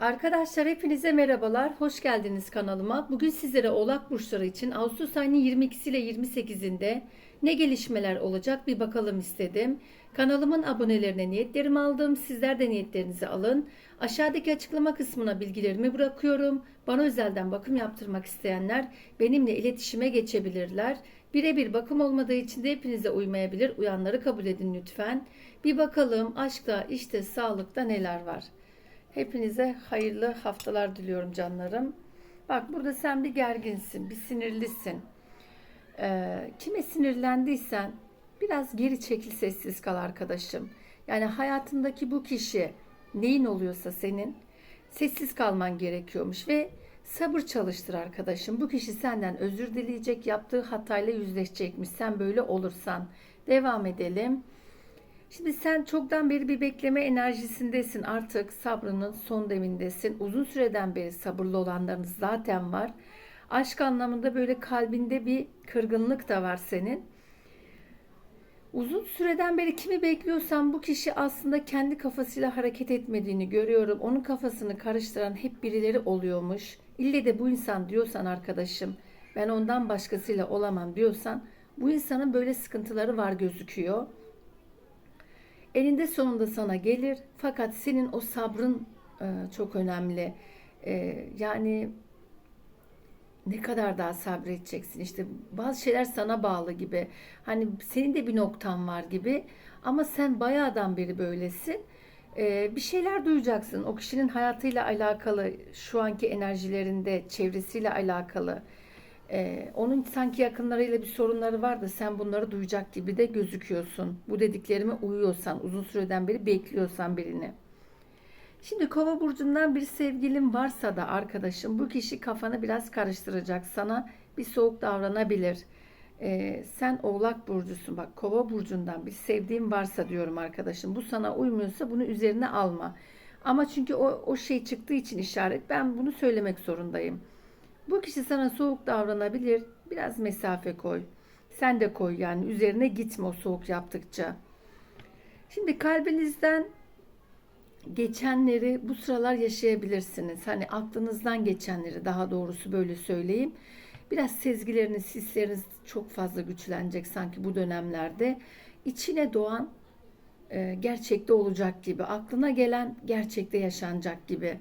Arkadaşlar hepinize merhabalar. Hoş geldiniz kanalıma. Bugün sizlere Oğlak burçları için Ağustos ayının 22'si ile 28'inde ne gelişmeler olacak bir bakalım istedim. Kanalımın abonelerine niyetlerimi aldım. Sizler de niyetlerinizi alın. Aşağıdaki açıklama kısmına bilgilerimi bırakıyorum. Bana özelden bakım yaptırmak isteyenler benimle iletişime geçebilirler. Birebir bakım olmadığı için de hepinize uymayabilir. Uyanları kabul edin lütfen. Bir bakalım aşkta, işte, sağlıkta neler var. Hepinize hayırlı haftalar diliyorum canlarım. Bak burada sen bir gerginsin, bir sinirlisin. Ee, kime sinirlendiysen biraz geri çekil sessiz kal arkadaşım. Yani hayatındaki bu kişi neyin oluyorsa senin sessiz kalman gerekiyormuş ve sabır çalıştır arkadaşım. Bu kişi senden özür dileyecek, yaptığı hatayla yüzleşecekmiş. Sen böyle olursan. Devam edelim. Şimdi sen çoktan beri bir bekleme enerjisindesin. Artık sabrının son demindesin. Uzun süreden beri sabırlı olanlarınız zaten var. Aşk anlamında böyle kalbinde bir kırgınlık da var senin. Uzun süreden beri kimi bekliyorsan bu kişi aslında kendi kafasıyla hareket etmediğini görüyorum. Onun kafasını karıştıran hep birileri oluyormuş. İlle de bu insan diyorsan arkadaşım ben ondan başkasıyla olamam diyorsan bu insanın böyle sıkıntıları var gözüküyor. Eninde sonunda sana gelir. Fakat senin o sabrın e, çok önemli. E, yani ne kadar daha sabredeceksin? İşte bazı şeyler sana bağlı gibi. Hani senin de bir noktan var gibi. Ama sen bayağıdan beri böylesin. Ee, bir şeyler duyacaksın. O kişinin hayatıyla alakalı şu anki enerjilerinde çevresiyle alakalı Ee, onun sanki yakınlarıyla bir sorunları var da sen bunları duyacak gibi de gözüküyorsun bu dediklerime uyuyorsan uzun süreden beri bekliyorsan birini. Şimdi kova burcundan bir sevgilin varsa da arkadaşım bu kişi kafanı biraz karıştıracak. Sana bir soğuk davranabilir. Ee, sen oğlak burcusun bak kova burcundan bir sevdiğin varsa diyorum arkadaşım. Bu sana uymuyorsa bunu üzerine alma. Ama çünkü o, o şey çıktığı için işaret ben bunu söylemek zorundayım. Bu kişi sana soğuk davranabilir. Biraz mesafe koy. Sen de koy yani üzerine gitme o soğuk yaptıkça. Şimdi kalbinizden geçenleri bu sıralar yaşayabilirsiniz. Hani aklınızdan geçenleri daha doğrusu böyle söyleyeyim. Biraz sezgileriniz, hisleriniz çok fazla güçlenecek sanki bu dönemlerde. İçine doğan e, gerçekte olacak gibi, aklına gelen gerçekte yaşanacak gibi.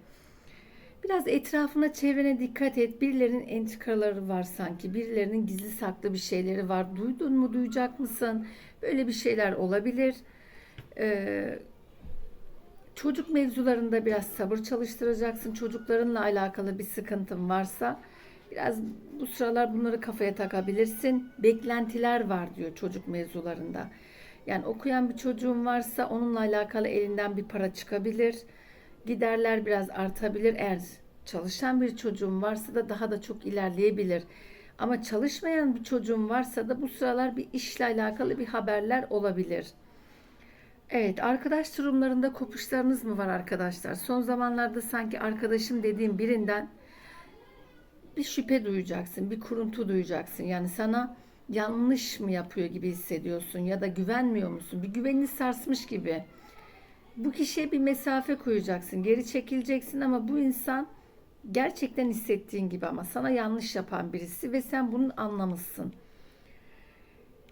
Biraz etrafına, çevrene dikkat et. Birilerinin entrikaları var sanki. Birilerinin gizli saklı bir şeyleri var. Duydun mu, duyacak mısın? Böyle bir şeyler olabilir. Ee, Çocuk mevzularında biraz sabır çalıştıracaksın. Çocuklarınla alakalı bir sıkıntın varsa biraz bu sıralar bunları kafaya takabilirsin. Beklentiler var diyor çocuk mevzularında. Yani okuyan bir çocuğun varsa onunla alakalı elinden bir para çıkabilir. Giderler biraz artabilir. Eğer çalışan bir çocuğun varsa da daha da çok ilerleyebilir. Ama çalışmayan bir çocuğun varsa da bu sıralar bir işle alakalı bir haberler olabilir. Evet, arkadaş durumlarında kopuşlarınız mı var arkadaşlar? Son zamanlarda sanki arkadaşım dediğim birinden bir şüphe duyacaksın, bir kuruntu duyacaksın. Yani sana yanlış mı yapıyor gibi hissediyorsun ya da güvenmiyor musun? Bir güvenini sarsmış gibi. Bu kişiye bir mesafe koyacaksın, geri çekileceksin ama bu insan gerçekten hissettiğin gibi ama sana yanlış yapan birisi ve sen bunun anlamışsın.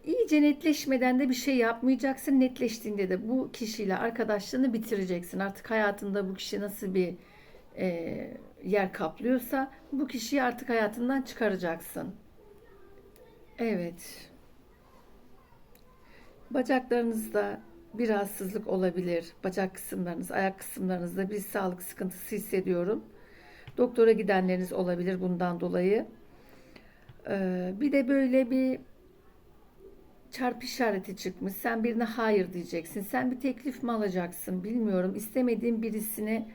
İyice netleşmeden de bir şey yapmayacaksın. Netleştiğinde de bu kişiyle arkadaşlığını bitireceksin. Artık hayatında bu kişi nasıl bir e, yer kaplıyorsa bu kişiyi artık hayatından çıkaracaksın. Evet. Bacaklarınızda bir rahatsızlık olabilir. Bacak kısımlarınız, ayak kısımlarınızda bir sağlık sıkıntısı hissediyorum. Doktora gidenleriniz olabilir bundan dolayı. Ee, bir de böyle bir çarpı işareti çıkmış. Sen birine hayır diyeceksin. Sen bir teklif mi alacaksın bilmiyorum. İstemediğin birisine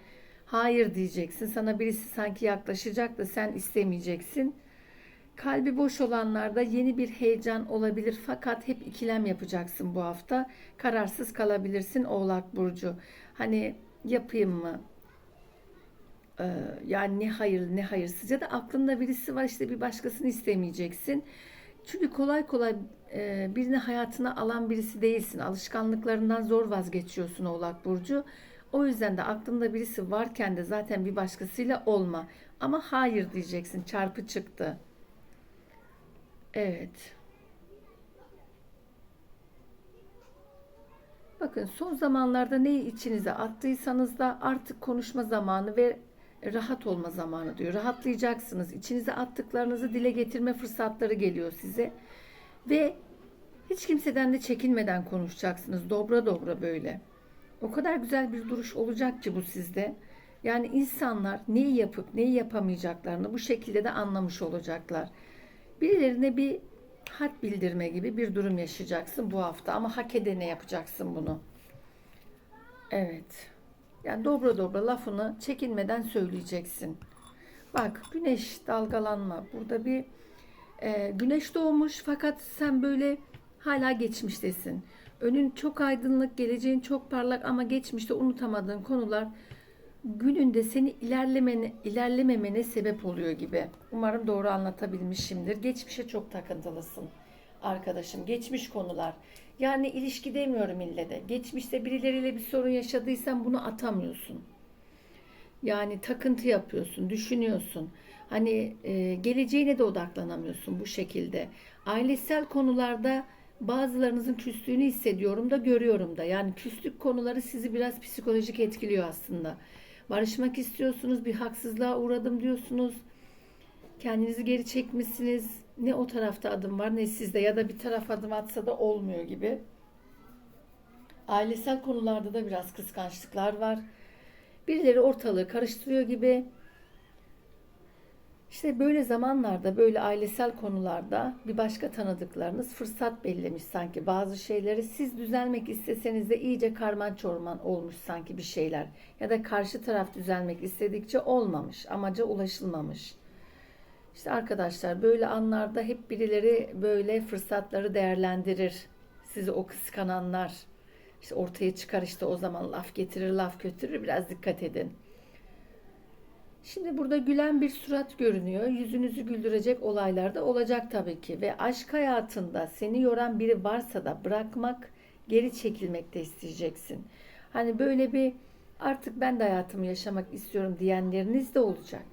hayır diyeceksin. Sana birisi sanki yaklaşacak da sen istemeyeceksin. Kalbi boş olanlarda yeni bir heyecan olabilir fakat hep ikilem yapacaksın bu hafta. Kararsız kalabilirsin Oğlak Burcu. Hani yapayım mı? Ee, yani ne hayırlı ne hayırsız ya da aklında birisi var işte bir başkasını istemeyeceksin. Çünkü kolay kolay e, birini hayatına alan birisi değilsin. Alışkanlıklarından zor vazgeçiyorsun Oğlak Burcu. O yüzden de aklında birisi varken de zaten bir başkasıyla olma. Ama hayır diyeceksin. Çarpı çıktı. Evet. Bakın son zamanlarda neyi içinize attıysanız da artık konuşma zamanı ve rahat olma zamanı diyor. Rahatlayacaksınız. İçinize attıklarınızı dile getirme fırsatları geliyor size. Ve hiç kimseden de çekinmeden konuşacaksınız. Dobra dobra böyle. O kadar güzel bir duruş olacak ki bu sizde. Yani insanlar neyi yapıp neyi yapamayacaklarını bu şekilde de anlamış olacaklar. Birilerine bir had bildirme gibi bir durum yaşayacaksın bu hafta ama hak edene yapacaksın bunu. Evet. Yani dobra dobra lafını çekinmeden söyleyeceksin. Bak güneş dalgalanma. Burada bir e, güneş doğmuş fakat sen böyle hala geçmiştesin. Önün çok aydınlık, geleceğin çok parlak ama geçmişte unutamadığın konular gününde seni ilerlemene, ilerlememene sebep oluyor gibi. Umarım doğru anlatabilmişimdir. Geçmişe çok takıntılısın arkadaşım. Geçmiş konular. Yani ilişki demiyorum ille de. Geçmişte birileriyle bir sorun yaşadıysan bunu atamıyorsun. Yani takıntı yapıyorsun, düşünüyorsun. Hani e, geleceğine de odaklanamıyorsun bu şekilde. Ailesel konularda bazılarınızın küstüğünü hissediyorum da görüyorum da. Yani küslük konuları sizi biraz psikolojik etkiliyor aslında. Barışmak istiyorsunuz, bir haksızlığa uğradım diyorsunuz. Kendinizi geri çekmişsiniz. Ne o tarafta adım var ne sizde ya da bir taraf adım atsa da olmuyor gibi. Ailesel konularda da biraz kıskançlıklar var. Birileri ortalığı karıştırıyor gibi. İşte böyle zamanlarda, böyle ailesel konularda bir başka tanıdıklarınız fırsat bellemiş sanki bazı şeyleri. Siz düzelmek isteseniz de iyice karman çorman olmuş sanki bir şeyler. Ya da karşı taraf düzelmek istedikçe olmamış, amaca ulaşılmamış. İşte arkadaşlar böyle anlarda hep birileri böyle fırsatları değerlendirir. Sizi o kıskananlar. İşte ortaya çıkar işte o zaman laf getirir, laf götürür. Biraz dikkat edin. Şimdi burada gülen bir surat görünüyor. Yüzünüzü güldürecek olaylar da olacak tabii ki. Ve aşk hayatında seni yoran biri varsa da bırakmak, geri çekilmek de isteyeceksin. Hani böyle bir artık ben de hayatımı yaşamak istiyorum diyenleriniz de olacak.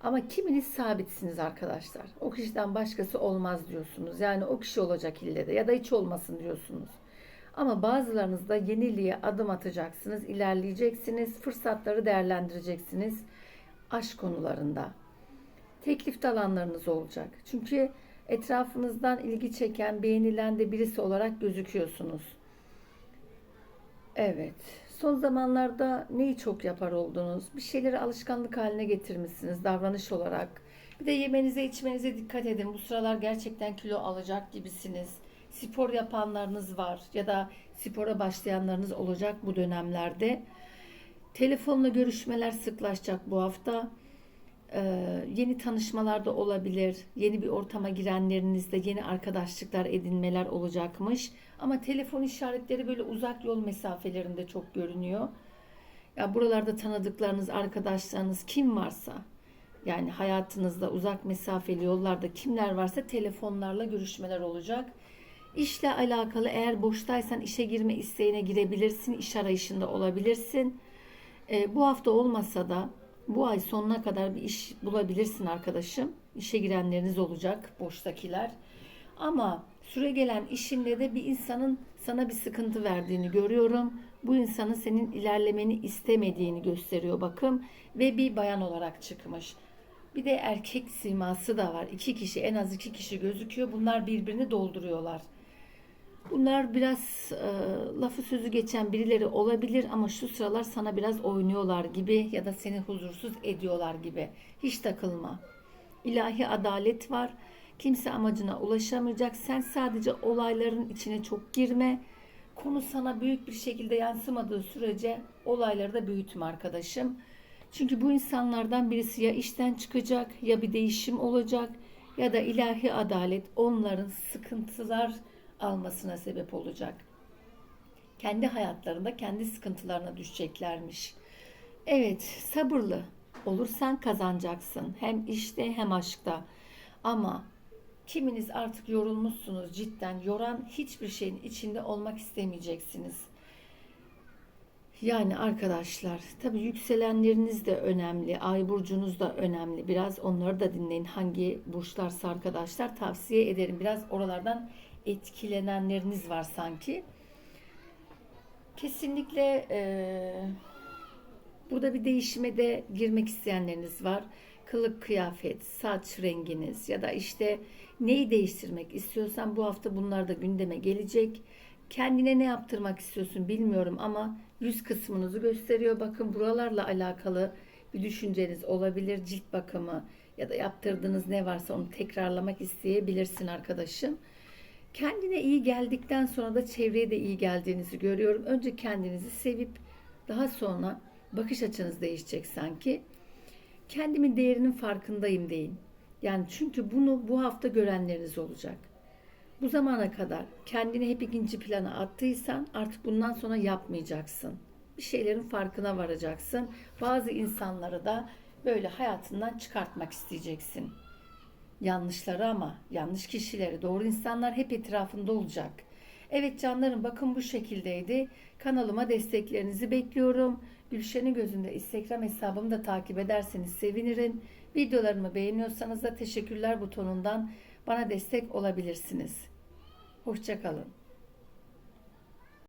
Ama kiminiz sabitsiniz arkadaşlar. O kişiden başkası olmaz diyorsunuz. Yani o kişi olacak ille de ya da hiç olmasın diyorsunuz. Ama bazılarınız da yeniliğe adım atacaksınız, ilerleyeceksiniz, fırsatları değerlendireceksiniz aşk konularında. Teklif alanlarınız olacak. Çünkü etrafınızdan ilgi çeken, beğenilen de birisi olarak gözüküyorsunuz. Evet. Son zamanlarda neyi çok yapar oldunuz? Bir şeyleri alışkanlık haline getirmişsiniz davranış olarak. Bir de yemenize içmenize dikkat edin. Bu sıralar gerçekten kilo alacak gibisiniz. Spor yapanlarınız var ya da spora başlayanlarınız olacak bu dönemlerde. Telefonla görüşmeler sıklaşacak bu hafta. Ee, yeni tanışmalar da olabilir. Yeni bir ortama girenlerinizde yeni arkadaşlıklar edinmeler olacakmış. Ama telefon işaretleri böyle uzak yol mesafelerinde çok görünüyor. Ya buralarda tanıdıklarınız, arkadaşlarınız kim varsa yani hayatınızda uzak mesafeli yollarda kimler varsa telefonlarla görüşmeler olacak. İşle alakalı eğer boştaysan işe girme isteğine girebilirsin, iş arayışında olabilirsin. E, bu hafta olmasa da bu ay sonuna kadar bir iş bulabilirsin arkadaşım. İşe girenleriniz olacak, boştakiler. Ama süre gelen işinde de bir insanın sana bir sıkıntı verdiğini görüyorum. Bu insanın senin ilerlemeni istemediğini gösteriyor bakım ve bir bayan olarak çıkmış. Bir de erkek siması da var. İki kişi en az iki kişi gözüküyor. Bunlar birbirini dolduruyorlar. Bunlar biraz e, lafı sözü geçen birileri olabilir ama şu sıralar sana biraz oynuyorlar gibi ya da seni huzursuz ediyorlar gibi. Hiç takılma. İlahi adalet var. Kimse amacına ulaşamayacak. Sen sadece olayların içine çok girme. Konu sana büyük bir şekilde yansımadığı sürece olayları da büyütme arkadaşım. Çünkü bu insanlardan birisi ya işten çıkacak ya bir değişim olacak ya da ilahi adalet onların sıkıntılar almasına sebep olacak. Kendi hayatlarında kendi sıkıntılarına düşeceklermiş. Evet, sabırlı olursan kazanacaksın. Hem işte hem aşkta. Ama kiminiz artık yorulmuşsunuz cidden. Yoran hiçbir şeyin içinde olmak istemeyeceksiniz. Yani arkadaşlar tabii yükselenleriniz de önemli, ay burcunuz da önemli. Biraz onları da dinleyin. Hangi burçlarsa arkadaşlar tavsiye ederim. Biraz oralardan etkilenenleriniz var sanki. Kesinlikle eee, burada bir değişime de girmek isteyenleriniz var. Kılık kıyafet, saç renginiz ya da işte neyi değiştirmek istiyorsan bu hafta bunlar da gündeme gelecek. Kendine ne yaptırmak istiyorsun bilmiyorum ama yüz kısmınızı gösteriyor. Bakın buralarla alakalı bir düşünceniz olabilir. Cilt bakımı ya da yaptırdığınız ne varsa onu tekrarlamak isteyebilirsin arkadaşım. Kendine iyi geldikten sonra da çevreye de iyi geldiğinizi görüyorum. Önce kendinizi sevip daha sonra bakış açınız değişecek sanki. Kendimin değerinin farkındayım deyin. Yani çünkü bunu bu hafta görenleriniz olacak. Bu zamana kadar kendini hep ikinci plana attıysan artık bundan sonra yapmayacaksın. Bir şeylerin farkına varacaksın. Bazı insanları da böyle hayatından çıkartmak isteyeceksin. Yanlışları ama yanlış kişileri, doğru insanlar hep etrafında olacak. Evet canlarım bakın bu şekildeydi. Kanalıma desteklerinizi bekliyorum. Gülşen'in gözünde Instagram hesabımı da takip ederseniz sevinirim. Videolarımı beğeniyorsanız da teşekkürler butonundan bana destek olabilirsiniz. Hoşçakalın.